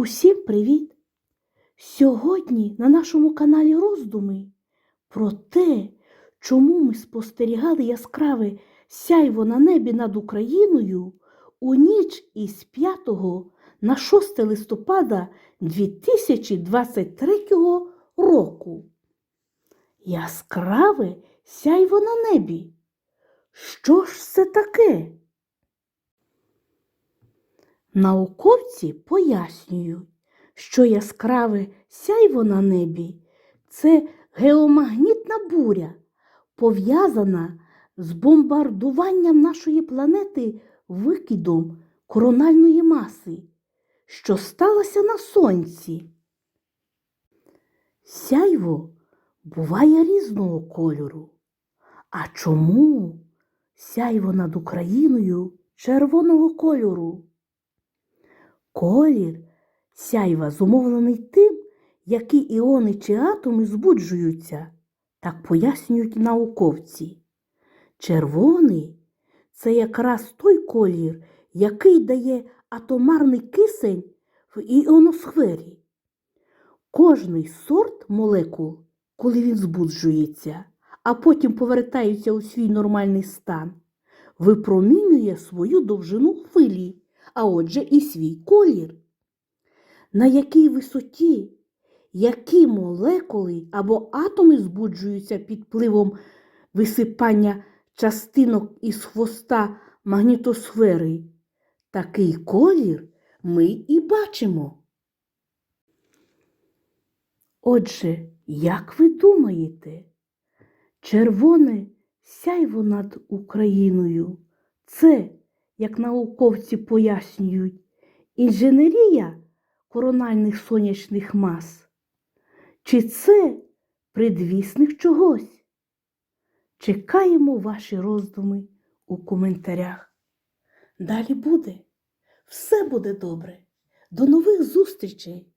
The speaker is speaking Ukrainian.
Усім привіт! Сьогодні на нашому каналі роздуми про те, чому ми спостерігали яскраве сяйво на небі над Україною у ніч із 5 на 6 листопада 2023 року. Яскраве сяйво на небі. Що ж це таке? Науковці пояснюють, що яскраве сяйво на небі це геомагнітна буря, пов'язана з бомбардуванням нашої планети викидом корональної маси, що сталося на Сонці. Сяйво буває різного кольору. А чому сяйво над Україною червоного кольору? Колір сяйва зумовлений тим, які іони чи атоми збуджуються, так пояснюють науковці. Червоний це якраз той колір, який дає атомарний кисень в іоносфері. Кожний сорт молекул, коли він збуджується, а потім повертається у свій нормальний стан, випромінює свою довжину хвилі а отже і свій колір. На якій висоті, які молекули або атоми збуджуються під впливом висипання частинок із хвоста магнітосфери, такий колір ми і бачимо. Отже, як ви думаєте, червоне сяйво над Україною це як науковці пояснюють, інженерія корональних сонячних мас? Чи це предвісник чогось? Чекаємо ваші роздуми у коментарях. Далі буде. Все буде добре. До нових зустрічей!